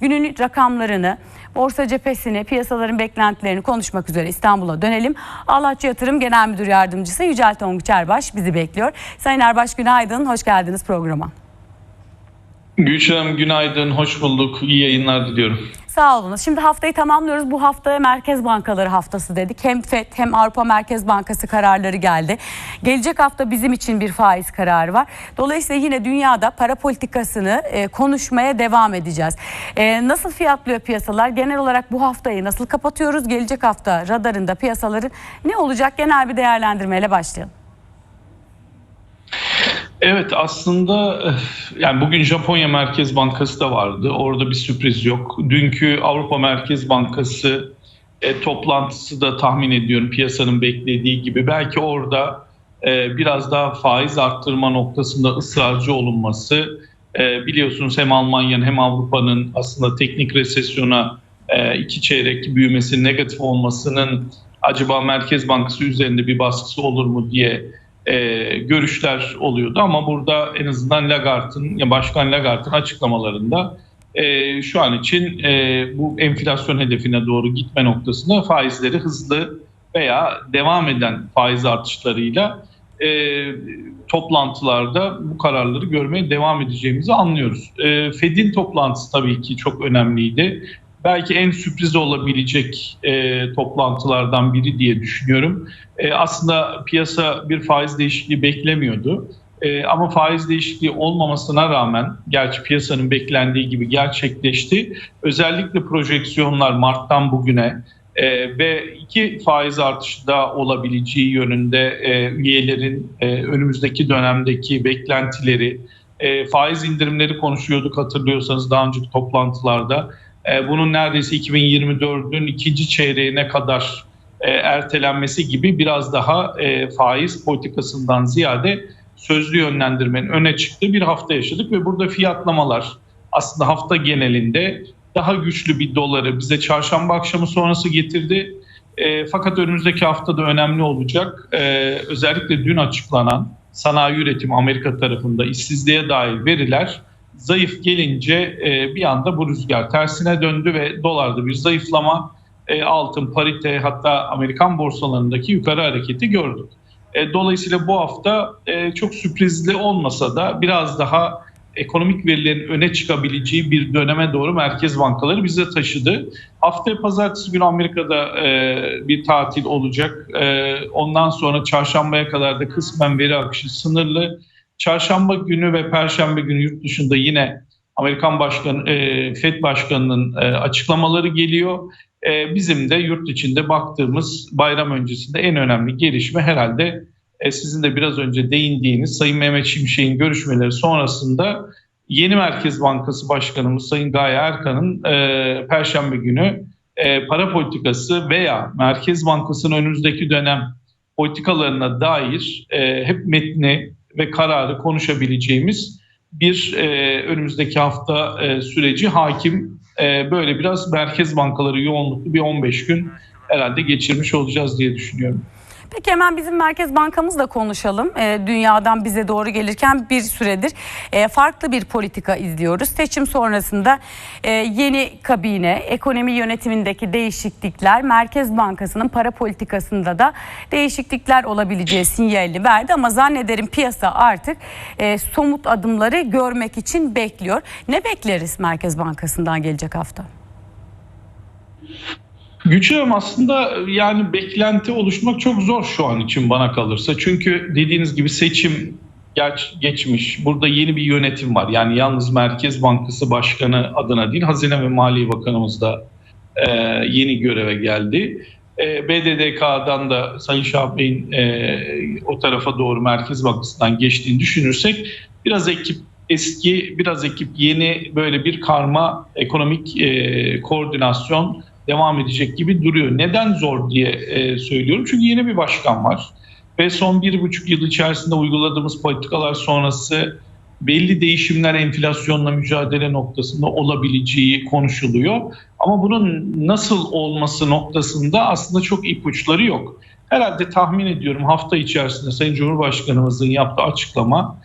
Günün rakamlarını, borsa cephesini, piyasaların beklentilerini konuşmak üzere İstanbul'a dönelim. Ağlaççı Yatırım Genel Müdür Yardımcısı Yücel Tonguç Erbaş bizi bekliyor. Sayın Erbaş günaydın, hoş geldiniz programa. Gülşen günaydın, hoş bulduk. İyi yayınlar diliyorum. Sağ olunuz. Şimdi haftayı tamamlıyoruz. Bu haftaya Merkez Bankaları haftası dedik. Hem FED hem Avrupa Merkez Bankası kararları geldi. Gelecek hafta bizim için bir faiz kararı var. Dolayısıyla yine dünyada para politikasını e, konuşmaya devam edeceğiz. E, nasıl fiyatlıyor piyasalar? Genel olarak bu haftayı nasıl kapatıyoruz? Gelecek hafta radarında piyasaların ne olacak? Genel bir değerlendirmeyle başlayalım. Evet aslında eh, yani bugün Japonya Merkez Bankası da vardı. Orada bir sürpriz yok. Dünkü Avrupa Merkez Bankası e, toplantısı da tahmin ediyorum piyasanın beklediği gibi. Belki orada e, biraz daha faiz arttırma noktasında ısrarcı olunması e, biliyorsunuz hem Almanya'nın hem Avrupa'nın aslında teknik resesyona e, iki çeyrek büyümesi negatif olmasının acaba Merkez Bankası üzerinde bir baskısı olur mu diye e, görüşler oluyordu ama burada en azından Lagarde'ın ya Başkan Lagarde'ın açıklamalarında e, şu an için e, bu enflasyon hedefine doğru gitme noktasında faizleri hızlı veya devam eden faiz artışlarıyla e, toplantılarda bu kararları görmeye devam edeceğimizi anlıyoruz. E, Fed'in toplantısı tabii ki çok önemliydi. Belki en sürpriz olabilecek e, toplantılardan biri diye düşünüyorum. E, aslında piyasa bir faiz değişikliği beklemiyordu. E, ama faiz değişikliği olmamasına rağmen, gerçi piyasanın beklendiği gibi gerçekleşti. Özellikle projeksiyonlar Mart'tan bugüne e, ve iki faiz artışı da olabileceği yönünde e, üyelerin e, önümüzdeki dönemdeki beklentileri, e, faiz indirimleri konuşuyorduk hatırlıyorsanız daha önceki toplantılarda. E, bunun neredeyse 2024'ün ikinci çeyreğine kadar e, ertelenmesi gibi biraz daha e, faiz politikasından ziyade sözlü yönlendirmenin öne çıktığı bir hafta yaşadık ve burada fiyatlamalar aslında hafta genelinde daha güçlü bir doları bize çarşamba akşamı sonrası getirdi. E, fakat önümüzdeki haftada önemli olacak. E, özellikle dün açıklanan sanayi üretimi Amerika tarafında işsizliğe dair veriler zayıf gelince e, bir anda bu rüzgar tersine döndü ve dolarda bir zayıflama, e, altın, parite hatta Amerikan borsalarındaki yukarı hareketi gördük. E, dolayısıyla bu hafta e, çok sürprizli olmasa da biraz daha ekonomik verilerin öne çıkabileceği bir döneme doğru merkez bankaları bize taşıdı. Haftaya pazartesi günü Amerika'da e, bir tatil olacak. E, ondan sonra çarşambaya kadar da kısmen veri akışı sınırlı. Çarşamba günü ve Perşembe günü yurt dışında yine Amerikan Başkanı, e, FED Başkanı'nın e, açıklamaları geliyor. E, bizim de yurt içinde baktığımız bayram öncesinde en önemli gelişme herhalde e, sizin de biraz önce değindiğiniz Sayın Mehmet Şimşek'in görüşmeleri sonrasında yeni Merkez Bankası Başkanımız Sayın Gaye Erkan'ın e, Perşembe günü e, para politikası veya Merkez Bankası'nın önümüzdeki dönem politikalarına dair e, hep metni ve kararı konuşabileceğimiz bir e, önümüzdeki hafta e, süreci hakim. E, böyle biraz merkez bankaları yoğunluklu bir 15 gün herhalde geçirmiş olacağız diye düşünüyorum. Peki hemen bizim Merkez Bankamızla konuşalım. E, dünyadan bize doğru gelirken bir süredir e, farklı bir politika izliyoruz. Seçim sonrasında e, yeni kabine, ekonomi yönetimindeki değişiklikler, Merkez Bankası'nın para politikasında da değişiklikler olabileceği sinyalini verdi. Ama zannederim piyasa artık e, somut adımları görmek için bekliyor. Ne bekleriz Merkez Bankası'ndan gelecek hafta? Güçlüğüm aslında yani beklenti oluşmak çok zor şu an için bana kalırsa. Çünkü dediğiniz gibi seçim geç, geçmiş. Burada yeni bir yönetim var. Yani yalnız Merkez Bankası Başkanı adına değil, Hazine ve Maliye Bakanımız da e, yeni göreve geldi. E, BDDK'dan da Sayın Şah Bey'in e, o tarafa doğru Merkez Bankası'ndan geçtiğini düşünürsek biraz ekip eski, biraz ekip yeni böyle bir karma ekonomik e, koordinasyon devam edecek gibi duruyor. Neden zor diye e, söylüyorum. Çünkü yeni bir başkan var. Ve son bir buçuk yıl içerisinde uyguladığımız politikalar sonrası belli değişimler enflasyonla mücadele noktasında olabileceği konuşuluyor. Ama bunun nasıl olması noktasında aslında çok ipuçları yok. Herhalde tahmin ediyorum hafta içerisinde Sayın Cumhurbaşkanımızın yaptığı açıklama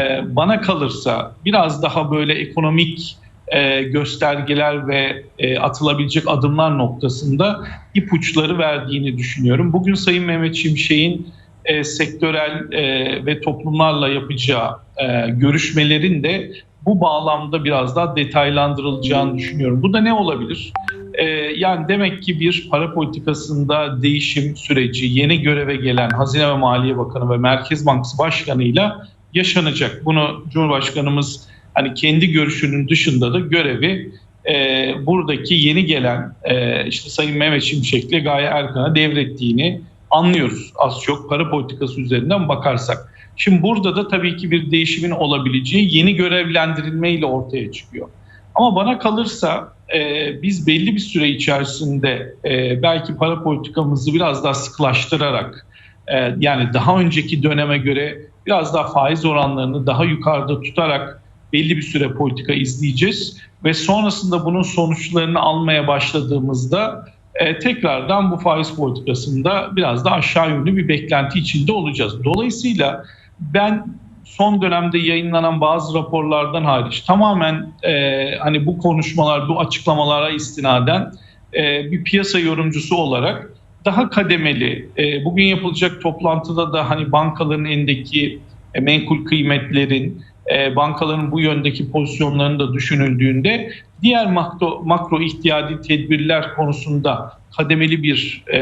e, bana kalırsa biraz daha böyle ekonomik e, göstergeler ve e, atılabilecek adımlar noktasında ipuçları verdiğini düşünüyorum. Bugün Sayın Mehmet Şimşek'in e, sektörel e, ve toplumlarla yapacağı e, görüşmelerin de bu bağlamda biraz daha detaylandırılacağını düşünüyorum. Bu da ne olabilir? E, yani demek ki bir para politikasında değişim süreci yeni göreve gelen Hazine ve Maliye Bakanı ve Merkez Bankası Başkanı'yla yaşanacak. Bunu Cumhurbaşkanımız hani kendi görüşünün dışında da görevi e, buradaki yeni gelen e, işte Sayın Mehmet Şimşek'le Gaye Erkan'a devrettiğini anlıyoruz az çok para politikası üzerinden bakarsak. Şimdi burada da tabii ki bir değişimin olabileceği yeni görevlendirilmeyle ortaya çıkıyor. Ama bana kalırsa e, biz belli bir süre içerisinde e, belki para politikamızı biraz daha sıklaştırarak e, yani daha önceki döneme göre biraz daha faiz oranlarını daha yukarıda tutarak belli bir süre politika izleyeceğiz ve sonrasında bunun sonuçlarını almaya başladığımızda e, tekrardan bu faiz politikasında biraz da aşağı yönlü bir beklenti içinde olacağız. Dolayısıyla ben son dönemde yayınlanan bazı raporlardan hariç tamamen e, hani bu konuşmalar, bu açıklamalara istinaden e, bir piyasa yorumcusu olarak daha kademeli, e, bugün yapılacak toplantıda da hani bankaların elindeki e, menkul kıymetlerin, e, bankaların bu yöndeki pozisyonlarını da düşünüldüğünde diğer makro, makro ihtiyadi tedbirler konusunda kademeli bir e,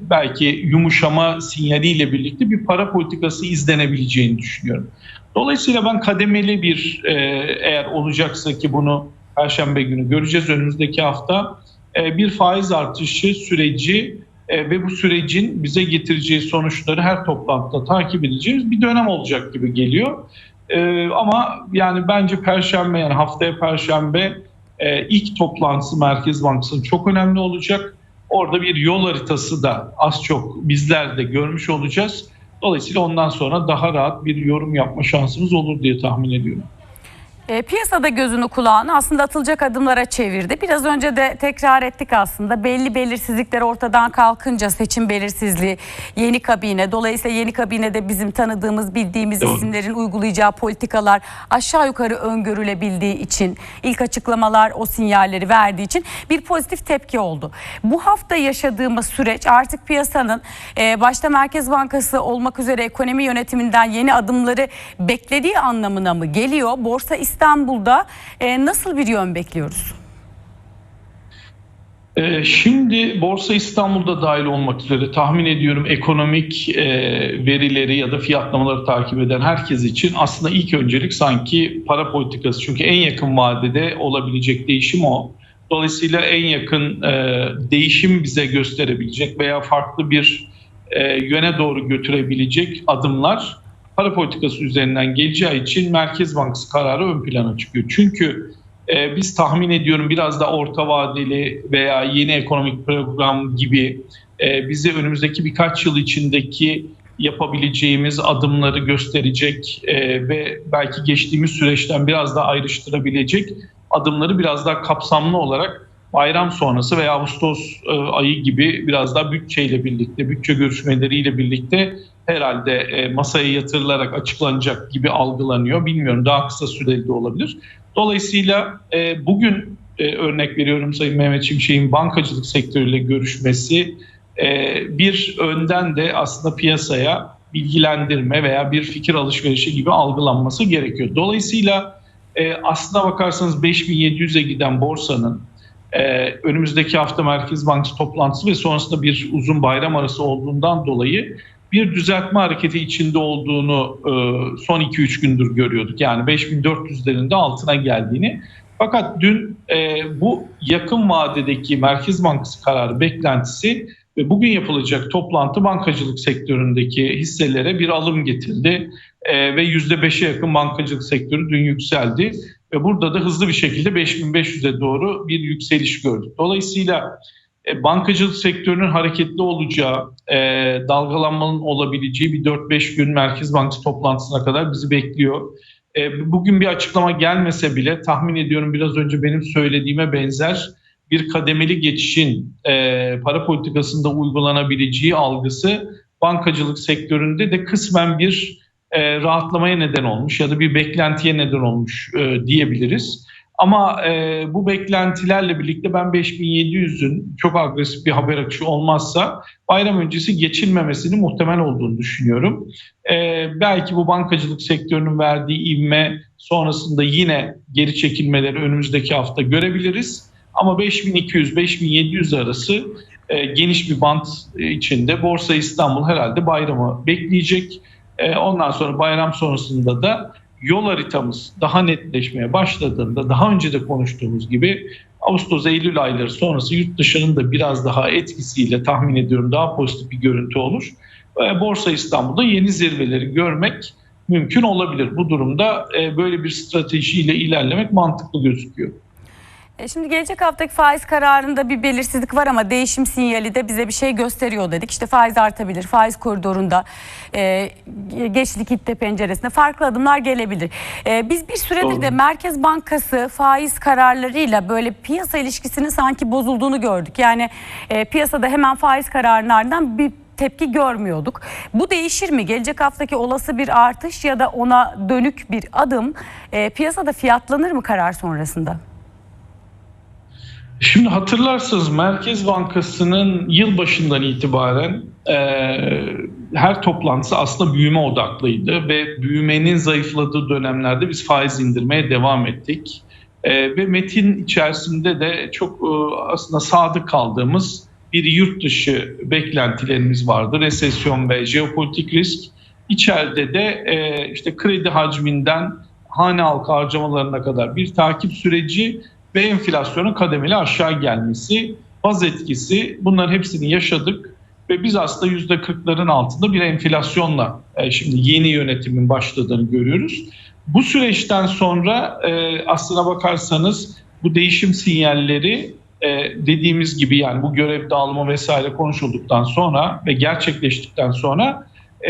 belki yumuşama sinyaliyle birlikte bir para politikası izlenebileceğini düşünüyorum. Dolayısıyla ben kademeli bir e, eğer olacaksa ki bunu Perşembe günü göreceğiz önümüzdeki hafta e, bir faiz artışı süreci e, ve bu sürecin bize getireceği sonuçları her toplantıda takip edeceğiz bir dönem olacak gibi geliyor. E, ama yani bence Perşembe yani haftaya Perşembe e, ilk toplantısı Merkez Bankası'nın çok önemli olacak. Orada bir yol haritası da az çok bizler de görmüş olacağız. Dolayısıyla ondan sonra daha rahat bir yorum yapma şansımız olur diye tahmin ediyorum. E, piyasada gözünü kulağını aslında atılacak adımlara çevirdi. Biraz önce de tekrar ettik aslında belli belirsizlikler ortadan kalkınca seçim belirsizliği, yeni kabine. Dolayısıyla yeni kabinede bizim tanıdığımız, bildiğimiz isimlerin uygulayacağı politikalar aşağı yukarı öngörülebildiği için ilk açıklamalar o sinyalleri verdiği için bir pozitif tepki oldu. Bu hafta yaşadığımız süreç artık piyasanın e, başta Merkez Bankası olmak üzere ekonomi yönetiminden yeni adımları beklediği anlamına mı geliyor? Borsa İstanbul'da e, nasıl bir yön bekliyoruz? Ee, Şimdi Borsa İstanbul'da dahil olmak üzere tahmin ediyorum ekonomik e, verileri ya da fiyatlamaları takip eden herkes için aslında ilk öncelik sanki para politikası. Çünkü en yakın vadede olabilecek değişim o. Dolayısıyla en yakın e, değişim bize gösterebilecek veya farklı bir e, yöne doğru götürebilecek adımlar para politikası üzerinden geleceği için Merkez Bankası kararı ön plana çıkıyor. Çünkü e, biz tahmin ediyorum biraz da orta vadeli veya yeni ekonomik program gibi e, bize önümüzdeki birkaç yıl içindeki yapabileceğimiz adımları gösterecek e, ve belki geçtiğimiz süreçten biraz daha ayrıştırabilecek adımları biraz daha kapsamlı olarak bayram sonrası veya Ağustos e, ayı gibi biraz daha bütçeyle birlikte, bütçe görüşmeleriyle birlikte herhalde e, masaya yatırılarak açıklanacak gibi algılanıyor. Bilmiyorum daha kısa süreli de olabilir. Dolayısıyla e, bugün e, örnek veriyorum Sayın Mehmet Şimşek'in bankacılık sektörüyle görüşmesi bir önden de aslında piyasaya bilgilendirme veya bir fikir alışverişi gibi algılanması gerekiyor. Dolayısıyla aslına bakarsanız 5700'e giden borsanın önümüzdeki hafta Merkez Bankası toplantısı ve sonrasında bir uzun bayram arası olduğundan dolayı bir düzeltme hareketi içinde olduğunu e, son 2-3 gündür görüyorduk. Yani 5400'lerin de altına geldiğini. Fakat dün e, bu yakın vadedeki Merkez Bankası kararı beklentisi ve bugün yapılacak toplantı bankacılık sektöründeki hisselere bir alım getirdi. E, ve %5'e yakın bankacılık sektörü dün yükseldi. Ve burada da hızlı bir şekilde 5500'e doğru bir yükseliş gördük. Dolayısıyla bankacılık sektörünün hareketli olacağı, e, dalgalanmanın olabileceği bir 4-5 gün Merkez Bankası toplantısına kadar bizi bekliyor. E, bugün bir açıklama gelmese bile tahmin ediyorum biraz önce benim söylediğime benzer bir kademeli geçişin e, para politikasında uygulanabileceği algısı bankacılık sektöründe de kısmen bir e, rahatlamaya neden olmuş ya da bir beklentiye neden olmuş e, diyebiliriz. Ama e, bu beklentilerle birlikte ben 5700'ün çok agresif bir haber akışı olmazsa bayram öncesi geçilmemesini muhtemel olduğunu düşünüyorum. E, belki bu bankacılık sektörünün verdiği ivme sonrasında yine geri çekilmeleri önümüzdeki hafta görebiliriz. Ama 5200-5700 arası e, geniş bir bant içinde Borsa İstanbul herhalde bayramı bekleyecek. E, ondan sonra bayram sonrasında da yol haritamız daha netleşmeye başladığında daha önce de konuştuğumuz gibi Ağustos-Eylül ayları sonrası yurt dışının da biraz daha etkisiyle tahmin ediyorum daha pozitif bir görüntü olur. Borsa İstanbul'da yeni zirveleri görmek mümkün olabilir. Bu durumda e, böyle bir stratejiyle ilerlemek mantıklı gözüküyor. E, Şimdi gelecek haftaki faiz kararında bir belirsizlik var ama değişim sinyali de bize bir şey gösteriyor dedik. İşte faiz artabilir, faiz koridorunda e, geç likitte penceresinde farklı adımlar gelebilir. E, biz bir süredir Doğru. de Merkez Bankası faiz kararlarıyla böyle piyasa ilişkisinin sanki bozulduğunu gördük. Yani e, piyasada hemen faiz kararının ardından bir tepki görmüyorduk. Bu değişir mi? Gelecek haftaki olası bir artış ya da ona dönük bir adım e, piyasada fiyatlanır mı karar sonrasında? Şimdi hatırlarsanız Merkez Bankası'nın yılbaşından itibaren e, her toplantısı aslında büyüme odaklıydı ve büyümenin zayıfladığı dönemlerde biz faiz indirmeye devam ettik. E, ve metin içerisinde de çok e, aslında sadık kaldığımız bir yurt dışı beklentilerimiz vardı. Resesyon ve jeopolitik risk. İçeride de e, işte kredi hacminden hane halkı harcamalarına kadar bir takip süreci ve enflasyonun kademeli aşağı gelmesi, baz etkisi bunların hepsini yaşadık ve biz aslında %40'ların altında bir enflasyonla e, şimdi yeni yönetimin başladığını görüyoruz. Bu süreçten sonra e, aslına bakarsanız bu değişim sinyalleri e, dediğimiz gibi yani bu görev dağılımı vesaire konuşulduktan sonra ve gerçekleştikten sonra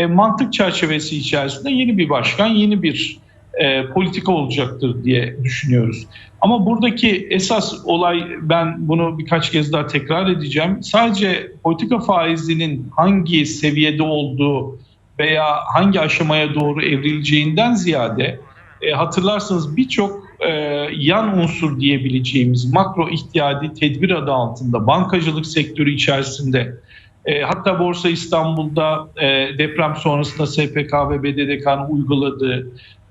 mantık çerçevesi içerisinde yeni bir başkan, yeni bir e, politika olacaktır diye düşünüyoruz. Ama buradaki esas olay ben bunu birkaç kez daha tekrar edeceğim. Sadece politika faizinin hangi seviyede olduğu veya hangi aşamaya doğru evrileceğinden ziyade e, hatırlarsanız birçok e, yan unsur diyebileceğimiz makro ihtiyadi tedbir adı altında bankacılık sektörü içerisinde e, hatta Borsa İstanbul'da e, deprem sonrasında SPK ve BDDK'nın uyguladığı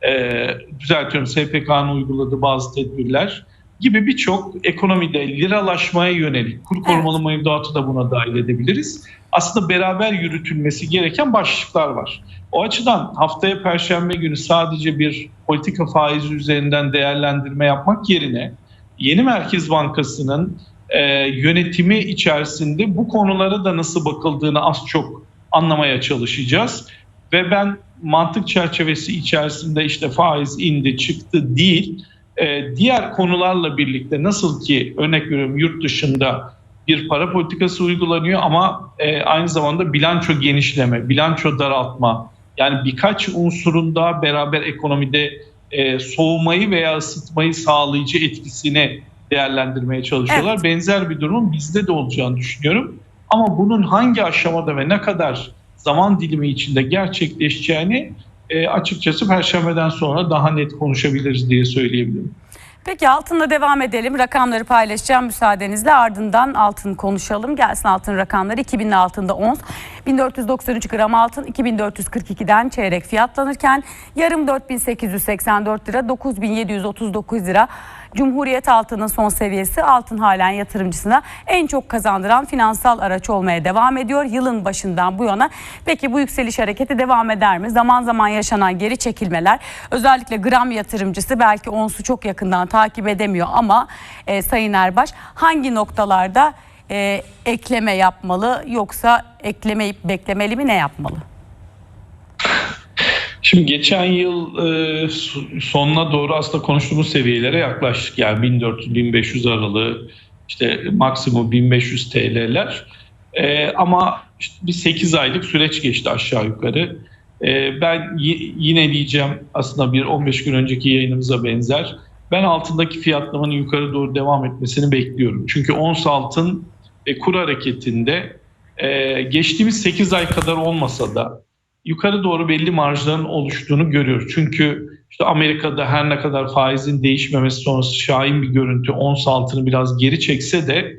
e, düzeltiyorum SPK'nın uyguladığı bazı tedbirler gibi birçok ekonomide liralaşmaya yönelik kur korumalı mevduatı da buna dahil edebiliriz. Aslında beraber yürütülmesi gereken başlıklar var. O açıdan haftaya perşembe günü sadece bir politika faizi üzerinden değerlendirme yapmak yerine yeni Merkez Bankası'nın e, yönetimi içerisinde bu konulara da nasıl bakıldığını az çok anlamaya çalışacağız. Ve ben mantık çerçevesi içerisinde işte faiz indi çıktı değil, e, diğer konularla birlikte nasıl ki örnek veriyorum yurt dışında bir para politikası uygulanıyor ama e, aynı zamanda bilanço genişleme, bilanço daraltma yani birkaç unsurun daha beraber ekonomide e, soğumayı veya ısıtmayı sağlayıcı etkisini değerlendirmeye çalışıyorlar. Evet. Benzer bir durumun bizde de olacağını düşünüyorum. Ama bunun hangi aşamada ve ne kadar zaman dilimi içinde gerçekleşeceğini e, açıkçası Perşembeden sonra daha net konuşabiliriz diye söyleyebilirim. Peki altınla devam edelim. Rakamları paylaşacağım müsaadenizle. Ardından altın konuşalım. Gelsin altın rakamları. 2000 altında ons. 1493 gram altın 2442'den çeyrek fiyatlanırken yarım 4884 lira 9739 lira. Cumhuriyet altının son seviyesi altın halen yatırımcısına en çok kazandıran finansal araç olmaya devam ediyor yılın başından bu yana. Peki bu yükseliş hareketi devam eder mi? Zaman zaman yaşanan geri çekilmeler özellikle gram yatırımcısı belki onsu çok yakından takip edemiyor ama e, Sayın Erbaş hangi noktalarda e, ekleme yapmalı yoksa eklemeyip beklemeli mi ne yapmalı? Şimdi geçen yıl e, sonuna doğru aslında konuştuğumuz seviyelere yaklaştık. Yani 1400-1500 aralığı işte maksimum 1500 TL'ler. E, ama işte bir 8 aylık süreç geçti aşağı yukarı. E, ben yine diyeceğim aslında bir 15 gün önceki yayınımıza benzer. Ben altındaki fiyatlamanın yukarı doğru devam etmesini bekliyorum. Çünkü ons altın ve kur hareketinde e, geçtiğimiz 8 ay kadar olmasa da yukarı doğru belli marjların oluştuğunu görüyoruz. Çünkü işte Amerika'da her ne kadar faizin değişmemesi sonrası şahin bir görüntü ons altını biraz geri çekse de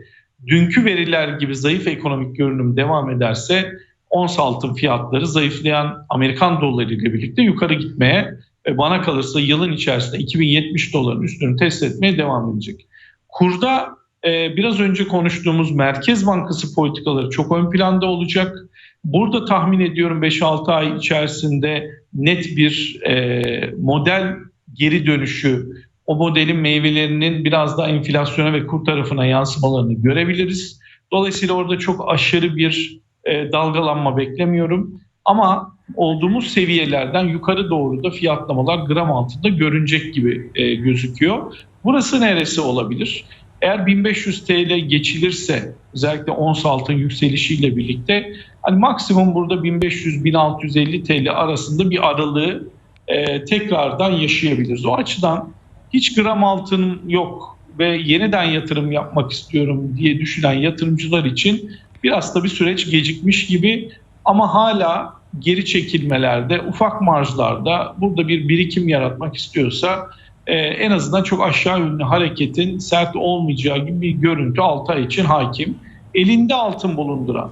dünkü veriler gibi zayıf ekonomik görünüm devam ederse ons altın fiyatları zayıflayan Amerikan doları ile birlikte yukarı gitmeye ve bana kalırsa yılın içerisinde 2070 doların üstünü test etmeye devam edecek. Kurda e, biraz önce konuştuğumuz Merkez Bankası politikaları çok ön planda olacak. Burada tahmin ediyorum 5-6 ay içerisinde net bir e, model geri dönüşü, o modelin meyvelerinin biraz daha enflasyona ve kur tarafına yansımalarını görebiliriz. Dolayısıyla orada çok aşırı bir e, dalgalanma beklemiyorum. Ama olduğumuz seviyelerden yukarı doğru da fiyatlamalar gram altında görünecek gibi e, gözüküyor. Burası neresi olabilir? Eğer 1500 TL geçilirse özellikle ons altın yükselişiyle birlikte hani maksimum burada 1500-1650 TL arasında bir aralığı e, tekrardan yaşayabiliriz. O açıdan hiç gram altın yok ve yeniden yatırım yapmak istiyorum diye düşünen yatırımcılar için biraz da bir süreç gecikmiş gibi ama hala geri çekilmelerde, ufak marjlarda burada bir birikim yaratmak istiyorsa e, en azından çok aşağı yönlü hareketin sert olmayacağı gibi bir görüntü 6 ay için hakim. Elinde altın bulunduran,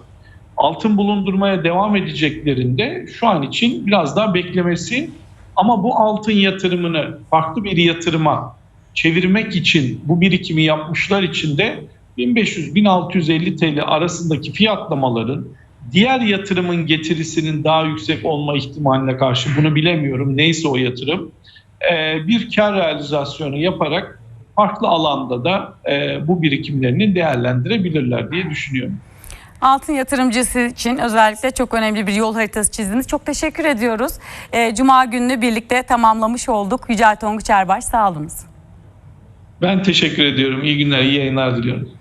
altın bulundurmaya devam edeceklerinde şu an için biraz daha beklemesi ama bu altın yatırımını farklı bir yatırıma çevirmek için bu birikimi yapmışlar için de 1500-1650 TL arasındaki fiyatlamaların diğer yatırımın getirisinin daha yüksek olma ihtimaline karşı bunu bilemiyorum. Neyse o yatırım bir kar realizasyonu yaparak farklı alanda da e, bu birikimlerini değerlendirebilirler diye düşünüyorum. Altın yatırımcısı için özellikle çok önemli bir yol haritası çizdiniz. Çok teşekkür ediyoruz. Ee, Cuma gününü birlikte tamamlamış olduk. Yücel Tonguç Erbaş sağ olunuz. Ben teşekkür ediyorum. İyi günler, iyi yayınlar diliyorum.